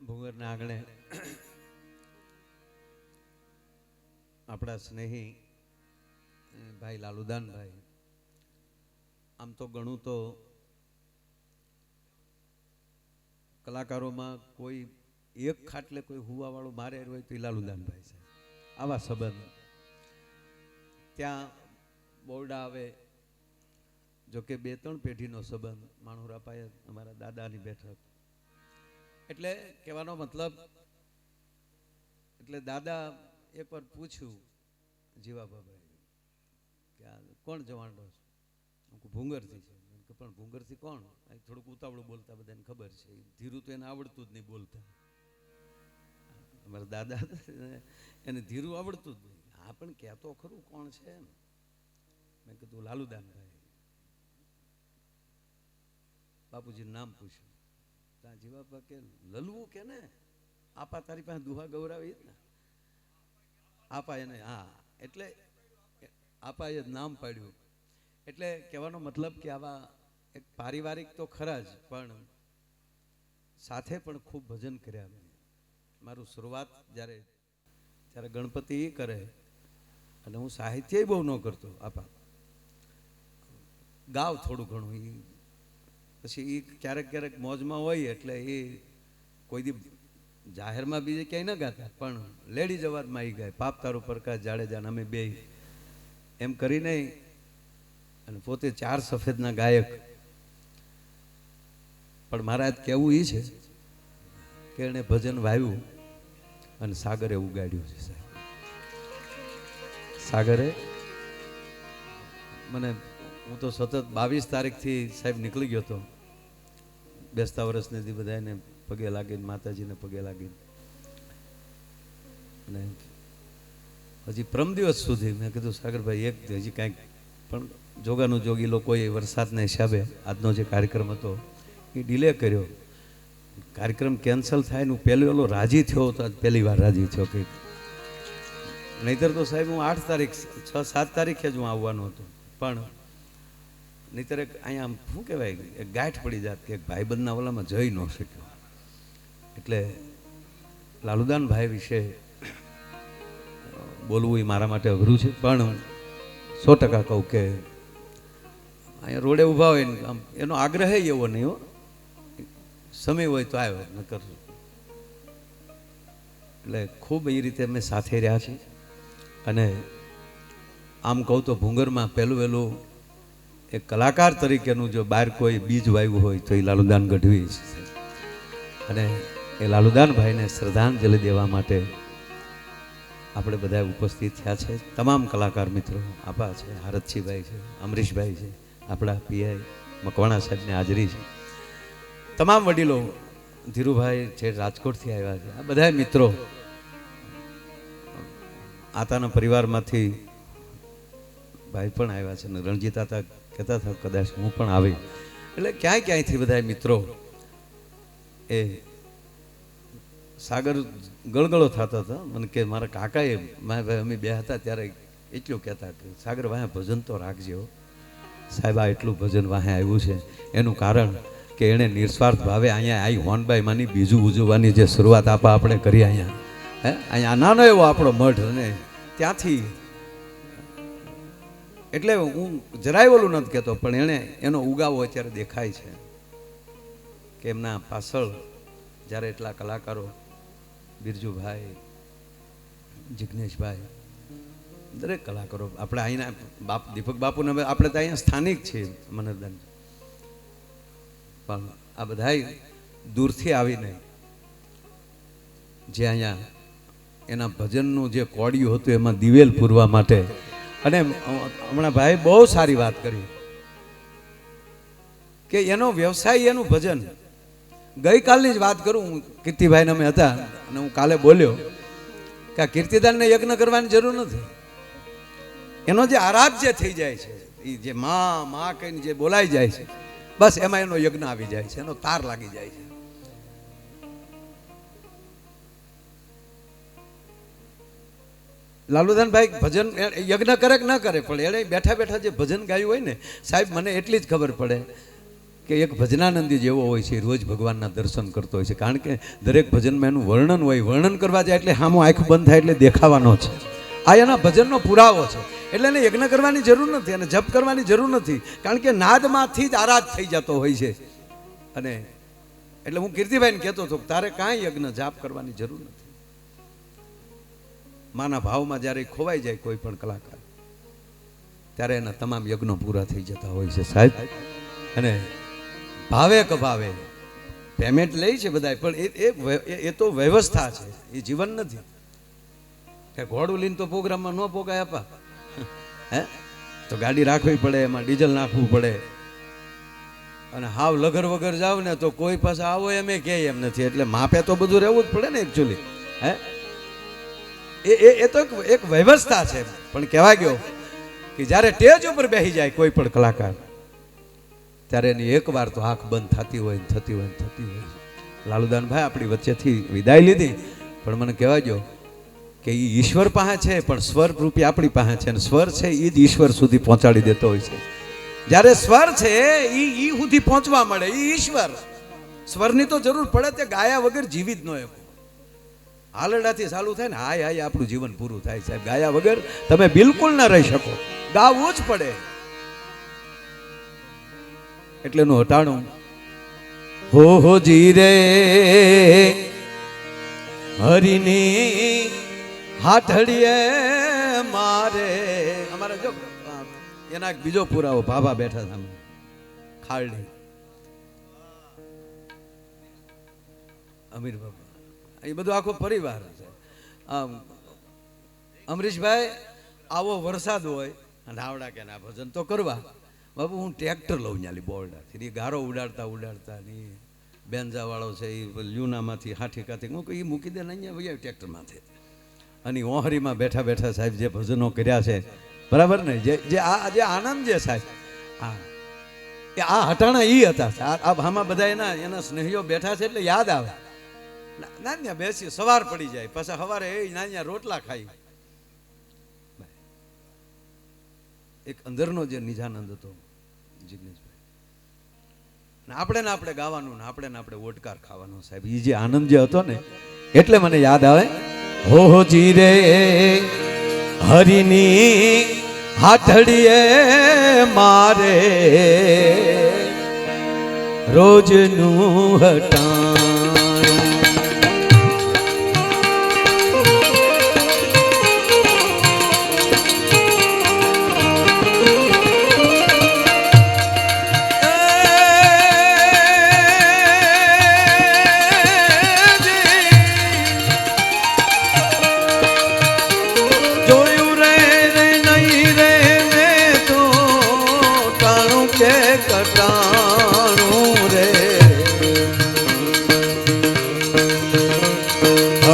ભૂંગરના આગળ આપણા સ્નેહી ભાઈ લાલુદાનભાઈ, આમ તો ઘણું તો કલાકારોમાં કોઈ એક ખાટલે કોઈ હુવાવાળું મારે હોય તો એ લાલુદાનભાઈ છે. આવા સંબંધ. ત્યાં બોરડા આવે જો કે બે ત્રણ પેઢીનો સંબંધ. માણુરાપાએ અમારા દાદાની બેઠક એટલે કહેવાનો મતલબ, એટલે દાદા એકવાર પૂછ્યું જીવાબાભાઈ કે આ કોણ જવાનો છે? ભૂંગરથી છે. પણ ભૂંગરથી કોણ? થોડુંક ઉતાવળું બોલતા બધાને ખબર છે. ધીરું તો એને આવડતું જ નહીં બોલતા. અમારા દાદા એને ધીરું આવડતું જ નહીં. હા, પણ કહેતો ખરું કોણ છે એમ? મેં કીધું, લાલુદાનભાઈ. બાપુજીનું નામ પૂછ્યું. ત્યાં જીવાબા કે લલવું કે ને? આપા તારી પાસે દુહા ગૌરાવી ને? આપા એને, હા. એટલે આપા એ નામ પાડ્યું. એટલે કહેવાનો મતલબ કે આવા એક પારિવારિક તો ખરા જ, પણ સાથે પણ ખૂબ ભજન કર્યા મેં મારું શરૂઆત જ્યારે જ્યારે ગણપતિ એ કરે, અને હું સાહિત્ય બહુ ન કરતો, આપા. ગાવ થોડું ઘણું એ પછી એ ક્યારેક ક્યારેક મોજમાં હોય એટલે એ કોઈ દી જાહેરમાં બીજે ક્યાંય ન ગાતા, પણ લેડીઝ અવાજમાં એ ગાય. પાપ તારું પ્રકાશ જાડેજા અમે બે. એમ કરીને અને પોતે ચાર સફેદના ગાયક. પણ મારા કહેવું એ છે કે એણે ભજન વાવ્યું અને સાગરે ઉગાડ્યું છે સાહેબ. સાગરે મને હું તો સતત બાવીસ તારીખથી સાહેબ નીકળી ગયો હતો. બેસતા વર્ષને દી બધાને પગે લાગીને, માતાજીને પગે લાગીને. અને હજી પ્રમ દિવસ સુધી મેં કીધું, સાગરભાઈ, એક હજી કાંઈક પણ જોગાનું જોગી લોકોએ વરસાદના હિસાબે આજનો જે કાર્યક્રમ હતો એ ડિલે કર્યો. કાર્યક્રમ કેન્સલ થાય ને હું પહેલો ઓલો રાજી થયો તો પહેલી વાર રાજી થયો કે નહીતર તો સાહેબ હું આઠ તારીખ, છ સાત તારીખે જ હું આવવાનો હતો. પણ નહીતર એક અહીંયા શું કહેવાય ગાંઠ પડી જાત કે એક ભાઈબંધના ઓલામાં જઈ ન શક્યો. એટલે લાલુદાનભાઈ વિશે બોલવું એ મારા માટે અઘરું છે, પણ સો ટકા કહું કે અહીંયા રોડે ઊભા હોય ને, આમ એનો આગ્રહ એવો નહીં હો. સમય હોય તો આવ્યો ન નકર એટલે ખૂબ એ રીતે અમે સાથે રહ્યા છીએ. અને આમ કહું તો ભૂંગરમાં પહેલું વહેલું એક કલાકાર તરીકેનું જો બહાર કોઈ બીજ વાવ્યું હોય તો એ લાલુદાન ગઢવી છે. અને એ લાલુદાનભાઈને શ્રદ્ધાંજલિ દેવા માટે આપણે બધા ઉપસ્થિત થયા છે. તમામ કલાકાર મિત્રો, આપા છે, હારતસિંહભાઈ છે, અમરીશભાઈ છે, આપણા પીઆઈ મકવાણા સાહેબની હાજરી છે. તમામ વડીલો, ધીરુભાઈ છે રાજકોટથી આવ્યા છે, આ બધા મિત્રો આતાના પરિવારમાંથી ભાઈ પણ આવ્યા છે ને રણજીત આતા કહેતા હતા, કદાચ હું પણ આવી. એટલે ક્યાંય ક્યાંયથી બધા મિત્રો એ સાગર ગળગળો થતો હતા. મને કે મારા કાકાએ, મારા ભાઈ અમે બે હતા ત્યારે એટલું કહેતા કે, સાગર, વાહે ભજન તો રાખજે સાહેબ, આ એટલું ભજન વાહે આવ્યું છે. એનું કારણ કે એણે નિસ્વાર્થ ભાવે અહીંયા આવી હોનબાઈ માની બીજું ઉજવવાની જે શરૂઆત આપા આપણે કરી અહીંયા. હે? અહીંયા નાનો એવો આપણો મઠ અને ત્યાંથી એટલે હું જરાય ઓલું નથી કહેતો, પણ એણે એનો ઉગાવો અત્યારે દેખાય છે કે એમના પાછળ જ્યારે એટલા કલાકારો, બિરજુભાઈ, જિગ્નેશભાઈ, દરેક કલાકારો, આપણે અહીંના બાપ, દીપક બાપુને આપણે તો અહીંયા સ્થાનિક છીએ મનોરંજન પણ આ બધાય દૂરથી આવીને જે અહીંયા એના ભજનનું જે કોડિયું હતું, એમાં દિવેલ પૂરવા માટે અને હમણાં ભાઈ બહુ સારી વાત કરી. કે એનો વ્યવસાય, એનું ભજન. ગઈકાલની જ વાત કરું કીર્તિભાઈને અમે હતા અને હું કાલે બોલ્યો કે આ કીર્તિદાનને યજ્ઞ કરવાની જરૂર નથી. એનો જે આરાધ્ય થઈ જાય છે એ જે માં માં કહીને જે બોલાઈ જાય છે, બસ એમાં એનો યજ્ઞ આવી જાય છે, એનો તાર લાગી જાય છે. લાલુદાનભાઈ, ભજન યજ્ઞ કરે કે ન કરે? પણ એણે બેઠા બેઠા જે ભજન ગાયું હોય ને, સાહેબ, મને એટલી જ ખબર પડે કે એક ભજનાનંદી જેવો હોય છે, રોજ ભગવાનના દર્શન કરતો હોય છે. કારણ કે દરેક ભજનમાં એનું વર્ણન હોય, વર્ણન કરવા જાય એટલે હામો આંખ બંધ થાય એટલે દેખાવાનો છે. આ એના ભજનનો પુરાવો છે. એટલે એને યજ્ઞ કરવાની જરૂર નથી અને જપ કરવાની જરૂર નથી. કારણ કે નાદમાંથી જ આરાધ થઈ જતો હોય છે. અને એટલે હું કીર્તિભાઈને કહેતો હતો તારે કાંઈ યજ્ઞ જાપ કરવાની જરૂર નથી. માના ભાવમાં જ્યારે ખોવાઈ જાય કોઈ પણ કલાકાર, ત્યારે એના તમામ યજ્ઞો પૂરા થઈ જતા હોય છે સાહેબ. અને ભાવે કભાવે પેમેન્ટ લે છે બધા પણ એ તો વ્યવસ્થા છે, એ જીવન નથી. કે ઘોડું લઈને તો પ્રોગ્રામમાં ન પોગાય આપા. હે? તો ગાડી રાખવી પડે, એમાં ડીઝલ નાખવું પડે. અને હાવ લગર વગર જાવ ને તો કોઈ પાસે આવો એમ કે એમ નથી, એટલે માપે તો બધું રહેવું જ પડે ને એકચ્યુઅલી હે? એ એ એ તો એક વ્યવસ્થા છે. પણ કહેવાય ગયો કે જ્યારે ટેજ ઉપર બેસી જાય કોઈ પણ કલાકાર, ત્યારે એની એકવાર તો આંખ બંધ થતી હોય થતી હોય થતી હોય. લાલુદાનભાઈ આપણી વચ્ચેથી વિદાય લીધી, પણ મને કહેવા ગયો કે એ ઈશ્વર પાસે છે, પણ સ્વર રૂપી આપણી પાસે છે અને સ્વર છે એ જ ઈશ્વર સુધી પહોંચાડી દેતો હોય છે. જ્યારે સ્વર છે એ ઈ સુધી પહોંચવા મળે એ ઈશ્વર. સ્વરની તો જરૂર પડે તે ગાયા વગર જીવી જ ન શકો હાલરડાથી ચાલુ થાય ને, હાય હાય, આપણું જીવન પૂરું થાય સાહેબ. ગાયા વગર તમે બિલકુલ ના રહી શકો. ગાવું જ પડે. એટલે એનું હટાણું. હો હો, જી રે, હરિની હાથડીએ મારે. અમારે જો એના બીજો પુરાવો, ભાભા બેઠા સામે ખાલડી અમીર બાબા એ બધું આખો પરિવાર છે. આમ અમરીશભાઈ આવો વરસાદ હોય અને આવડા કે ના ભજન તો કરવા. બાબુ હું ટ્રેક્ટર લઉં ન્યાલી બોરડાથી. એ ગારો ઉડાડતા ઉડાડતા ને બેન્જાવાળો છે એ લ્યુનામાંથી હાઠીકાથી હું કહું, ઈ મૂકી દે ને અહીંયા ભાઈ ટ્રેક્ટરમાંથી. અને ઓહરીમાં બેઠા બેઠા સાહેબ જે ભજનો કર્યા છે બરાબર ને? જે જે આ જે આનંદ જે સાહેબ આ એ આ હટાણા એ હતા આમાં બધા એના એના સ્નેહીઓ બેઠા છે એટલે યાદ આવે. ના ના બેસી સવાર પડી જાય, પાછા સવારે એ નાન્યા રોટલા ખાઈ. એક અંદરનો જે નિજાનંદ હતો, જિગ્નેશભાઈ. ને આપણે ને આપણે ગાવાનું ને આપણે ને આપણે ઓટકાર ખાવાનો, સાહેબ. એ જે આનંદ જે હતો ને, એટલે મને યાદ આવે. હો હો, જી રે, હરિની હાથડીએ મારે રોજનું હટાણું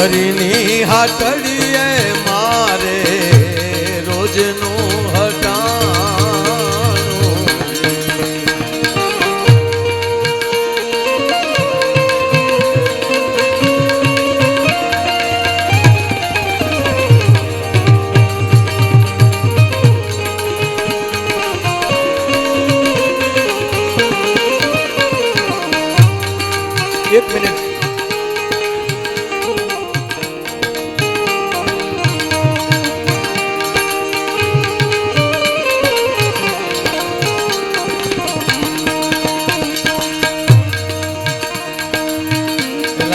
હરિની હાટડીએ મારે રોજનું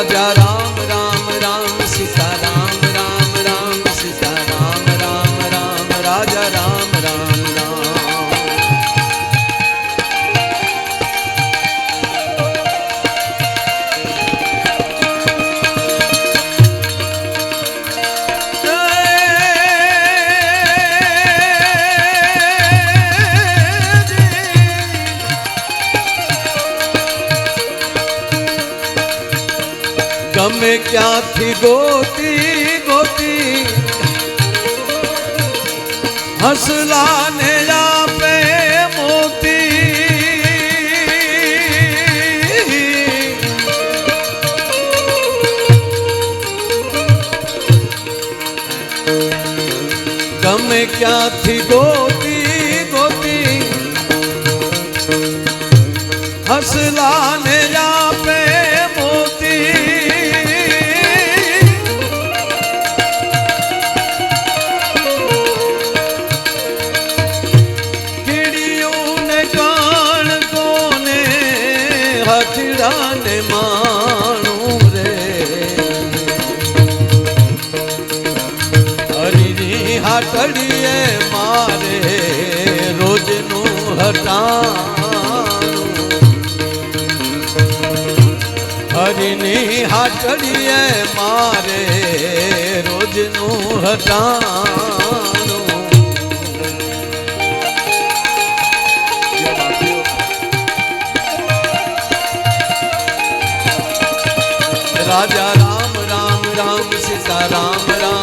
રાજા ગમે ક્યાંથી ગોતી ગોતી હસલાને આપે મોતી ગમે ક્યાંથી ગોતી ગોતી હસલાને હટાણું હરિની હાટડીએ મારે રોજનું હટાણું રાજા રામ રામ રામ સીતા રામ રામ.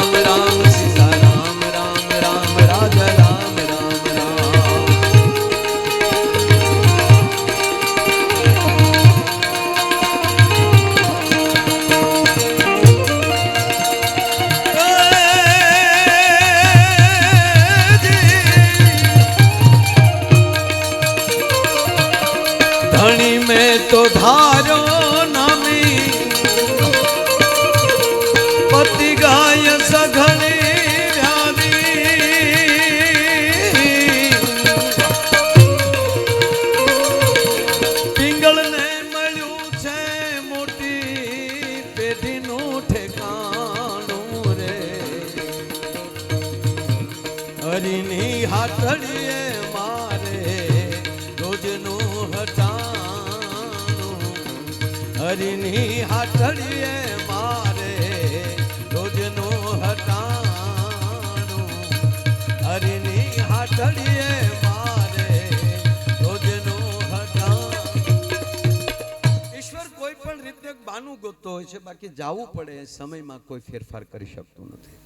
બાનું ગોતતો હોય છે, બાકી જવું પડે સમયમાં કોઈ ફેરફાર કરી શકતું નથી.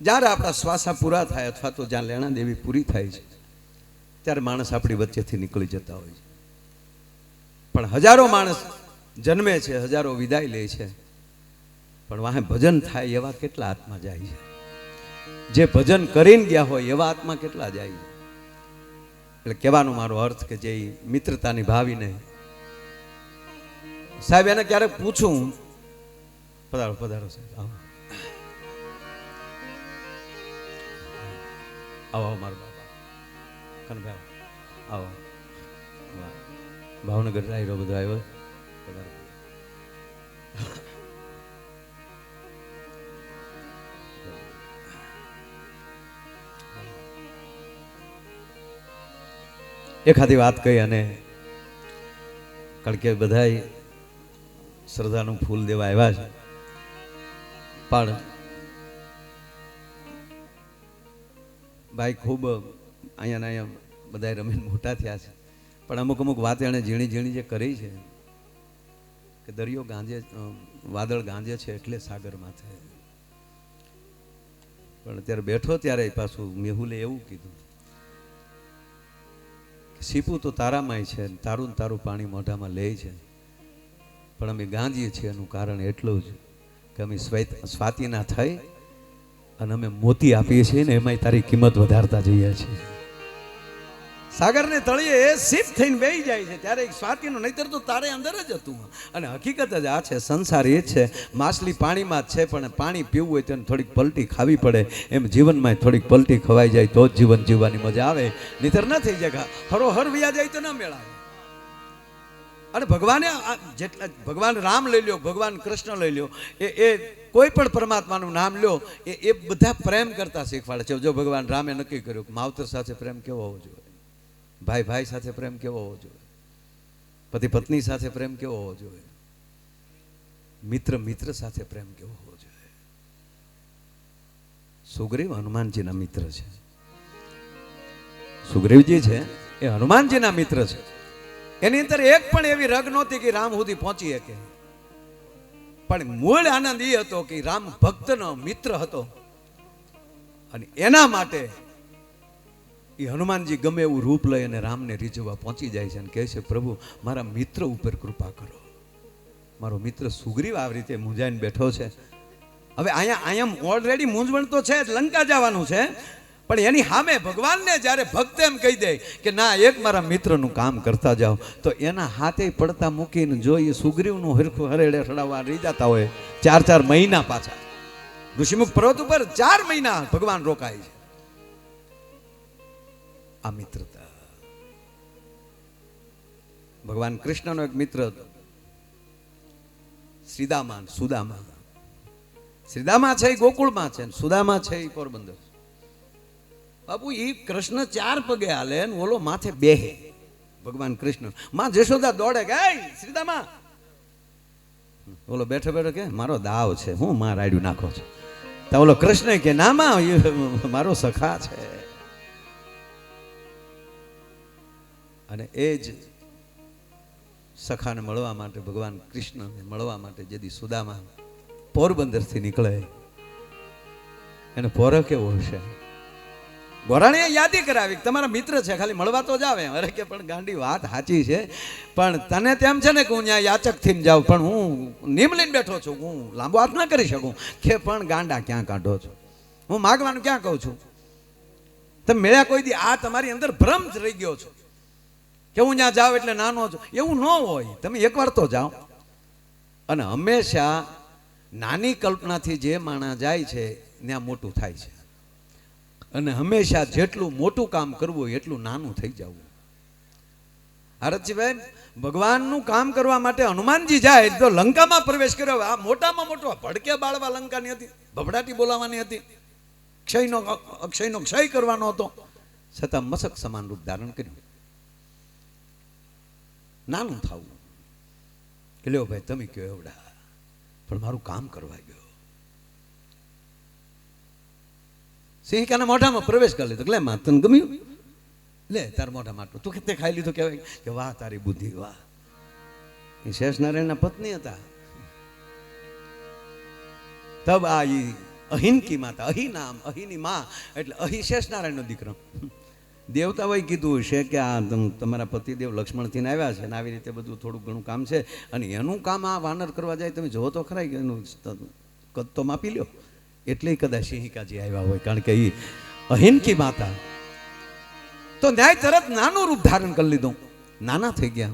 જ્યારે આપણા શ્વાસા પૂરા થાય અથવા તો જ્યાં લેણા દેવી પૂરી થાય છે, ત્યારે માણસ આપણી વચ્ચેથી નીકળી જતા હોય છે. પણ હજારો માણસ જન્મે છે, હજારો વિદાય લે છે, પણ વાહે ભજન થાય એવા કેટલા આત્મા જાય છે. જે ભજન કરીને ગયા હોય, એવા આત્મા કેટલા જાય એટલે કહેવાનો મારો અર્થ કે જે મિત્રતાની ભાવીને. સાહેબ, એને ક્યારેક પૂછું? પધારો પધારો સાહેબ, આવો. આવો મારો બાબા કનભાઈ, આવો. ભાવનગર આવ્યો બધો આવ્યો. પધારો. એખાદી વાત કહી અને કારણ કે બધાય શ્રદ્ધાનું ફૂલ દેવા આવ્યા છે. પણ ભાઈ ખૂબ અહીંયા અહીંયા બધા રમીને મોટા થયા છે. પણ અમુક અમુક વાત એણે ઝીણી ઝીણી જે કરી છે કે દરિયો ગાંજે વાદળ ગાંજે છે એટલે સાગર માથે પણ અત્યારે બેઠો ત્યારે પાછું મેહુલે એવું કીધું. સીપું તો તારામાંય છે તારું ને તારું પાણી મોઢામાં લે છે. પણ અમે ગાંજીએ છીએ એનું કારણ એટલું જ કે અમે સ્વૈત, સ્વાતિના થઈ અને અમે મોતી આપીએ છીએ ને એમાંય તારી કિંમત વધારતા જઈએ છીએ. સાગરને તળીએ એ સીપ થઈને બેહી જાય છે. ત્યારે સ્વાતિનું, નહીતર તો તારે અંદર જ હતું. અને હકીકત જ આ છે, સંસાર એ છે. માછલી પાણીમાં જ છે, પણ પાણી પીવું હોય તો થોડીક પલટી ખાવી પડે. એમ જીવનમાં થોડીક પલટી ખવાઈ જાય, તો જ જીવન જીવવાની મજા આવે. નહીતર ન થઈ જાય. હરો હર વ્યા જાય તો ન મેળાવે અને ભગવાને જેટલા, ભગવાન રામ લઈ લ્યો, ભગવાન કૃષ્ણ લઈ લ્યો, એ એ કોઈ પણ પરમાત્માનું નામ લ્યો, એ એ બધા પ્રેમ કરતા શીખવાડે છે. જો ભગવાન રામે નક્કી કર્યું માવતર સાથે પ્રેમ કેવો હોવો જોઈએ? ભાઈ ભાઈ સાથે પ્રેમ કેવો હોવો જોઈએ? પતિ, પત્ની સાથે પ્રેમ કેવો હોવો જોઈએ? મિત્ર મિત્ર સાથે પ્રેમ કેવો હોવો જોઈએ? સુગ્રીવ હનુમાનજીના મિત્ર છે. સુગ્રીવજી છે, એ હનુમાનજીના મિત્ર છે. એની અંદર એક પણ એવી રગ નહોતી કે રામ સુધી પહોંચી શકે. પણ મૂળ આનંદ એ હતો કે રામ ભક્તનો મિત્ર હતો. અને એના માટે એ હનુમાનજી ગમે એવું રૂપ લઈ અને રામને રીઝવવા પહોંચી જાય છે અને કહે છે, પ્રભુ, મારા મિત્ર ઉપર કૃપા કરો. મારો મિત્ર સુગ્રીવ આવી રીતે મૂંઝાઈને બેઠો છે. હવે અહીંયા અહીંયા ઓલરેડી મૂંઝવણ તો છે લંકા જવાનું છે, પણ એની સામે ભગવાનને જ્યારે ભક્ત એમ કહી દે કે, ના, એક મારા મિત્રનું કામ કરતા જાઓ, તો એના હાથે પડતા મૂકીને જો એ સુગ્રીવનું હરખું હરેડે હડાવવા રહી જતા હોય, ચાર ચાર મહિના પાછા. ઋષિમુખ પર્વત ઉપર ચાર મહિના ભગવાન રોકાય છે. આ મિત્રતા ભગવાન કૃષ્ણનો એક મિત્ર હતો. શ્રીદામાન, સુદામા. શ્રીદામા છે એ ગોકુળમાં છે સુદામા છે એ પોરબંદર. બાપુ એ કૃષ્ણ ચાર પગે હાલે ને ઓલો માથે બેહે. ભગવાન કૃષ્ણ, માં જશોદા દોડે કે શ્રીદામા. ઓલો બેઠો બેઠો કે, મારો દાવ છે, હું માં રાડ્યું નાખો છો. તો ઓલો કૃષ્ણ કે, ના, માં મારો સખા છે. અને એ જ સખાને મળવા માટે, ભગવાન કૃષ્ણને મળવા માટે જેદી સુદામા પોરબંદરથી નીકળે. એને પોર કેવો હશે? ગોરાણીએ યાદી કરાવી, તમારા મિત્ર છે, ખાલી મળવા તો જાવે અરે કે પણ ગાંડી, વાત સાચી છે, પણ તને તેમ છે ને કે હું ત્યાં યાચક થઈને જાઉં, પણ હું નિમ લઈને બેઠો છું, હું લાંબો હાથ ના કરી શકું. કે પણ ગાંડા ક્યાં કાઢો છો? હું માગવાનું ક્યાં કહું છું? તમે મેળ્યા કોઈ દી આ તમારી અંદર ભ્રમ જ રહી ગયો છો? કે હું ત્યાં જાઉં એટલે નાનો છું. એવું ન હોય. તમે એકવાર તો જાઓ. અને હંમેશા નાની કલ્પનાથી જે માણસ જાય છે, ત્યાં મોટું થાય છે. અને હંમેશા જેટલું મોટું કામ કરવું હોય, એટલું નાનું થઈ જવું. હરતજીભાઈ, ભગવાનનું કામ કરવા માટે હનુમાનજી જાય તો લંકામાં પ્રવેશ કર્યો. આ મોટામાં મોટો ભડકે બાળવા લંકાની હતી. ભભડાટી બોલાવાની હતી. ક્ષયનો અક્ષયનો ક્ષય કરવાનો હતો. છતાં મસક સમાન રૂપ ધારણ કર્યું. નાનું થવું. કે ભાઈ, તમે કહો એવડા, પણ મારું કામ કરવા ગયો. સિંહિકાના મોઢામાં પ્રવેશ કરી લીધો. લે માં તને ગમ્યું. લે, તાર મોઢા માટું તું તે ખાઈ લીધું કહેવાય? કે વાહ, તારી બુદ્ધિ, વાહ. એ શેષનારાયણના પત્ની હતા. તબ આ ઈ અહિનકી માતા, અહી નામ, અહીની માં, એટલે અહી શેષનારાયણનો દીકરો. દેવતાઓએ કીધું છે કે આ તમ- તમારા પતિદેવ લક્ષ્મણથી આવ્યા છે અને આવી રીતે બધું થોડું ઘણું કામ છે અને એનું કામ આ વાનર કરવા જાય તમે જોવો તો ખરા એનું કદ તો માપી લ્યો. એટલે કદાચ સિંહિકાજી આવ્યા હોય, કારણ કે એ અહિનકી માતા. તો ન્યાય તરત નાનું રૂપ ધારણ કરી લીધું. નાના થઈ ગયા.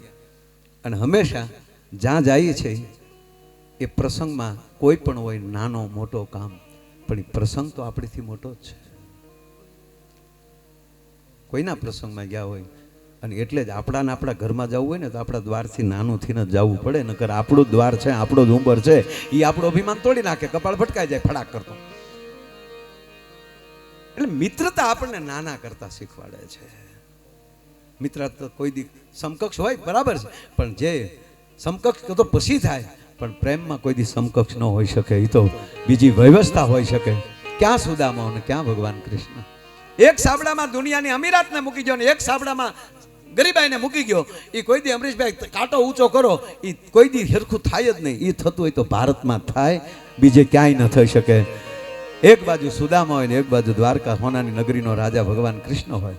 અને હંમેશા જ્યાં જઈએ છે એ પ્રસંગમાં કોઈ પણ હોય નાનો, મોટો કામ. પણ એ પ્રસંગ તો આપણીથી મોટો જ છે. કોઈના પ્રસંગમાં ગયા હોય? અને એટલે જ આપણાને આપણા ઘરમાં જવું હોય ને તો આપણા દ્વારથી નાનું થઈને જ જવું પડે, નકર આપણું દ્વાર છે, આપણો જ ઉંબર છે એ આપણું અભિમાન તોડી નાખે, કપાળ ભટકાઈ જાય ફડાક કરતો. એટલે મિત્રતા આપણને નાના કરતા શીખવાડે છે. મિત્રતા કોઈ દી સમકક્ષ હોય, બરાબર છે, પણ જે સમકક્ષ તો પછી થાય, પણ પ્રેમમાં કોઈ દી સમકક્ષ ન હોઈ શકે એ તો બીજી વ્યવસ્થા હોઈ શકે. ક્યાં સુદામા અને ક્યાં ભગવાન કૃષ્ણ? એક સાબડામાં દુનિયાની અમીરાતને મૂકી ગયો ને એક સાબડામાં ગરીબાઈને મૂકી ગયો. એ કોઈ દી અમરીશભાઈ કાંટો ઊંચો કરો એ કોઈ દી હરખું થાય જ નહીં. એ થતું હોય તો ભારતમાં થાય, બીજે ક્યાંય ન થઈ શકે. એક બાજુ સુદામા હોય ને એક બાજુ દ્વારકા હોનાની નગરીનો રાજા ભગવાન કૃષ્ણ હોય.